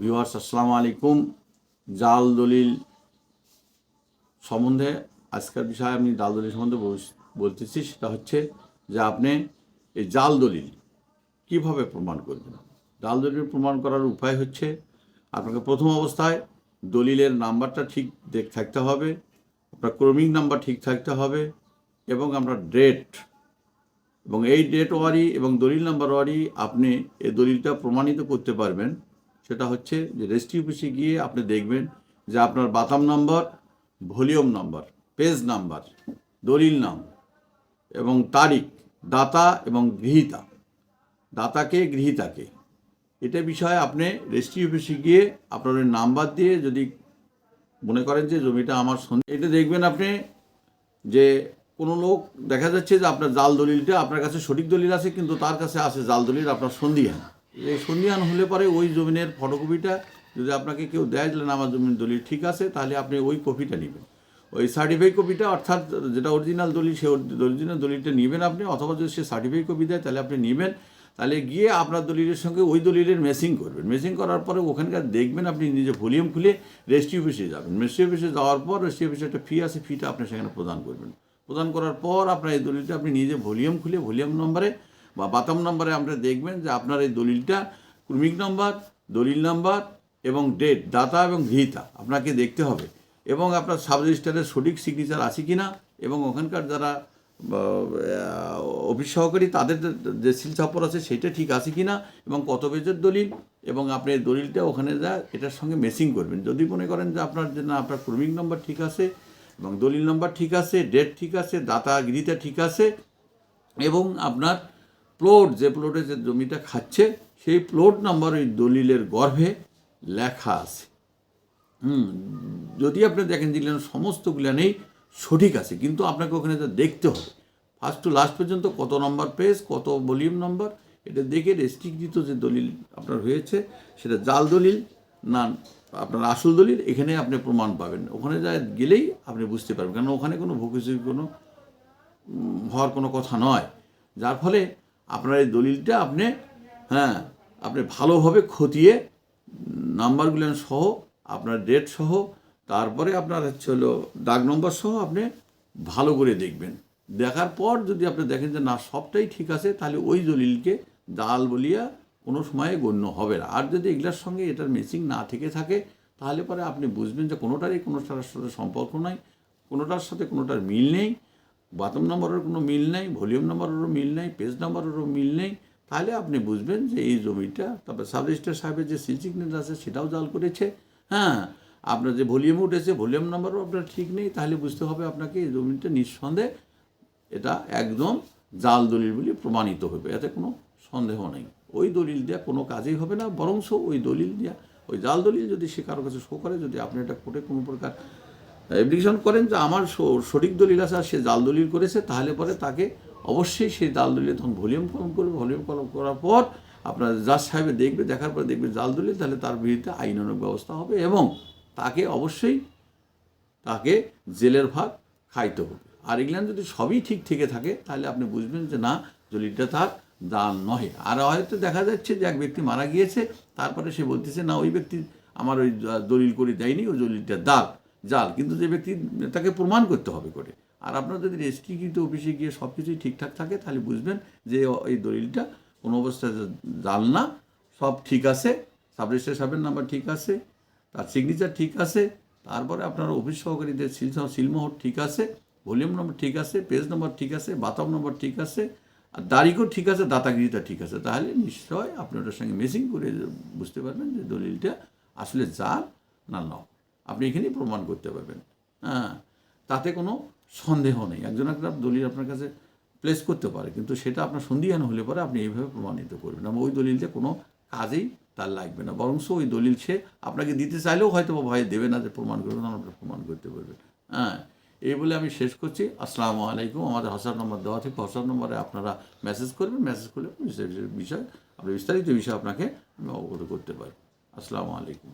Viewers, আসসালামু আলাইকুম। জাল দলিল সম্বন্ধে আজকের বিষয়ে আমি জাল দলিল সম্বন্ধে বল- বলতেছি, সেটা হচ্ছে যে আপনি এই জাল দলিল কীভাবে প্রমাণ করবেন? জাল দলিল প্রমাণ করার উপায় হচ্ছে আপনাকে প্রথম অবস্থায় দলিলের নাম্বারটা ঠিক দেখ, থাকতে হবে, আপনার ক্রমিক নাম্বার ঠিক থাকতে হবে, এবং আপনার ডেট, এবং এই ডেট ওয়ারি এবং দলিল নাম্বার ওয়ারি আপনি এই দলিলটা প্রমাণিত করতে পারবেন। সেটা হচ্ছে যে রেজিস্ট্রি অফিসে গিয়ে আপনি দেখবেন যে আপনার বাতাম number, volume number, page number, দলিল নাম এবং তারিখ, দাতা এবং গৃহীতা। দাতাকে, গৃহীতাকে। এটা বিষয়ে আপনি রেজিস্ট্রি অফিসে গিয়ে আপনার নাম্বার দিয়ে যদি মনে করেন যে জমিটা আমার এটা দেখবেন আপনি যে কোনো লোক দেখা যাচ্ছে যে আপনার জাল দলিলটা আপনার কাছে সঠিক দলিল আছে, কিন্তু তার কাছে আছে জাল দলিল, আপনার সন্দিহান এই সন্দিহান হলে পরে ওই জমিনের ফটোকপিটা যদি আপনাকে কেউ দেয় যে আমার জমির দলিল ঠিক আছে, তাহলে আপনি ওই কপিটা নেবেন। ওই সার্টিফাই কপিটা, অর্থাৎ যেটা অরিজিনাল দলিল সে অরিজিনাল দলিলটা নেবেন আপনি, অথবা যদি সে সার্টিফাইড কপি দেয়, তাহলে আপনি নেবেন। তাহলে গিয়ে আপনার দলিলের সঙ্গে ওই দলিলের মেসিং করবেন। মেসিং করার পরে ওখানকার দেখবেন আপনি নিজে ভলিউম খুলে রেজিস্ট্রি অফিসে যাবেন। রেজিস্ট্রি অফিসে যাওয়ার পর রেজিস্ট্রি অফিসে একটা ফি আছে ফিটা আপনি সেখানে প্রদান করবেন। প্রদান করার পর আপনার এই দলিলটা আপনি নিজে ভলিউম খুলে ভলিউম নম্বরে বা বাতাম নম্বরে আপনি দেখবেন যে আপনার এই দলিলটা ক্রমিক নাম্বার দলিল নাম্বার এবং ডেট দাতা এবং গৃহীতা আপনাকে দেখতে হবে। এবং আপনার সাব রেজিস্টারের সঠিক সিগনেচার আছে কি না এবং ওখানকার যারা অফিস সহকারী তাদের যে- সিল ছাপর আছে সেটা ঠিক আছে কি না এবং কত পেজের দলিল এবং আপনি দলিলটা ওখানে যা, এটার সঙ্গে মেসিং করবেন। যদি মনে করেন যে আপনার যে, না, আপনার ক্রমিক নম্বর ঠিক আছে এবং দলিল নম্বর ঠিক আছে ডেট ঠিক আছে দাতা গৃহীতা ঠিক আছে এবং আপনার প্লট, যে প্লটে যে জমিটা খাচ্ছে, সেই প্লট নাম্বার ওই দলিলের গর্ভে লেখা আছে। হুম, যদি আপনি দেখেন দিলেন সমস্তগুলো নেই, সঠিক আছে, কিন্তু আপনাকে ওখানে যা দেখতে হবে। ফার্স্ট টু লাস্ট পর্যন্ত কত নম্বর পেজ, কত ভলিউম নম্বর, এটা দেখে রেস্ট্রিকৃত যে দলিল আপনার হয়েছে, সেটা জাল দলিল না আপনার আসল দলিল, এখানে আপনি প্রমাণ পাবেন। ওখানে যা গেলেই আপনি বুঝতে পারবেন কারণ ওখানে কোনো ভুকুচি কোনো হওয়ার কোনো কথা নয়। যার ফলে আপনার এই দলিলটা আপনি হ্যাঁ আপনি ভালোভাবে খতিয়ে নাম্বারগুলো সহ, আপনার ডেট সহ, তারপরে আপনার হচ্ছে হলো দাগ নম্বর সহ আপনি ভালো করে দেখবেন। দেখার পর যদি আপনি দেখেন যে না, সবটাই ঠিক আছে, তাহলে ওই দলিলকে দাল বলিয়া কোনো সময়ে গণ্য হবে না। আর যদি এগুলোর সঙ্গে এটার মেচিং না থেকে থাকে, তাহলে পরে আপনি বুঝবেন যে কোনোটারই কোনোটার সাথে সম্পর্ক নাই, কোনোটার সাথে কোনোটার মিল নেই। বাতম নম্বরের কোনো মিল নেই ভলিউম নম্বরেরও মিল নেই পেজ নম্বরেরও মিল নেই, তাহলে আপনি বুঝবেন যে এই জমিটা, তারপরে সাব রেজিস্টার সাহেবের যে সিল সিগনেচার আছে সেটাও জাল করেছে। হ্যাঁ আপনার যে ভলিউম উঠেছে ভলিউম নাম্বারও আপনার ঠিক নেই, তাহলে বুঝতে হবে আপনাকে এই জমিটা নিঃসন্দেহে এটা একদম জাল দলিল বলে প্রমাণিত হবে, এতে কোনো সন্দেহ নেই। ওই দলিল দেওয়া কোনো কাজেই হবে না, বরংস ওই দলিল দেওয়া ওই জাল দলিল যদি সে কারও কাছে শো করে, যদি আপনি এটা কোর্টে কোনো প্রকার অ্যাপ্লিকেশন করেন যে আমার সঠিক দলিল আছে আর সে জাল দলিল করেছে, তাহলে পরে তাকে অবশ্যই সেই জাল দলিল তখন ভলিউম কলম করবে, ভলিউম কলম করার পর আপনার জাজ সাহেবে দেখবে, দেখার পর দেখবে জাল দলিল, তাহলে তার বিরুদ্ধে আইনানুগ ব্যবস্থা হবে এবং তাকে অবশ্যই তাকে জেলের ভাগ খাইতে হবে। আর এগুলান যদি সবই ঠিক থেকে থাকে, তাহলে আপনি বুঝবেন যে না, দলিলটা তার দান নহে। আর হয়তো দেখা যাচ্ছে যে এক ব্যক্তি মারা গিয়েছে, তারপরে সে বলতেছে, না, ওই ব্যক্তি আমার ওই দলিল করে দেয়নি ওই দলিলটা দাল। জাল, কিন্তু যে ব্যক্তি তাকে প্রমাণ করতে হবে করে আর আপনার যদি রেজিস্ট্রিকৃত অফিসে গিয়ে সব কিছুই ঠিকঠাক থাকে, তাহলে বুঝবেন যে এই দলিলটা কোনো অবস্থায় জাল না, সব ঠিক আছে সাব রেজিস্টার সাহেবের নাম্বার ঠিক আছে, তার সিগনেচার ঠিক আছে, তারপরে আপনার অফিস সহকারীদের সিল সিলমোহর ঠিক আছে, ভলিউম নম্বর ঠিক আছে, পেজ নম্বর ঠিক আছে, বাতাম নম্বর ঠিক আছে, আর তারিখও ঠিক আছে, দাতাগিরিটা ঠিক আছে, তাহলে নিশ্চয় আপনি ওটার সঙ্গে মেসিং করে বুঝতে পারবেন যে দলিলটা আসলে জাল না নয় আপনি এখানেই প্রমাণ করতে পারবেন। হ্যাঁ তাতে কোনো সন্দেহ নেই। একজন একটা দলিল আপনার কাছে প্লেস করতে পারে, কিন্তু সেটা আপনার সন্দিহান হলে পরে আপনি এইভাবে প্রমাণিত করবেন। এবং ওই দলিলটা কোনো কাজেই তার লাগবে না। বরং ওই দলিল সে আপনাকে দিতে চাইলেও হয়তো ভয় দেবে না যে প্রমাণ করবেন আপনি প্রমাণ করতে পারবেন। হ্যাঁ এই বলে আমি শেষ করছি। আসসালামু আলাইকুম। আমাদের হোয়াটসঅ্যাপ নম্বর দেওয়া থেকে হোয়াটসঅ্যাপ নম্বরে আপনারা মেসেজ করবেন। মেসেজ করলে বিষয় আপনি বিস্তারিত বিষয় আপনাকে আমি অবগত করতে পারি। আসসালামু আলাইকুম।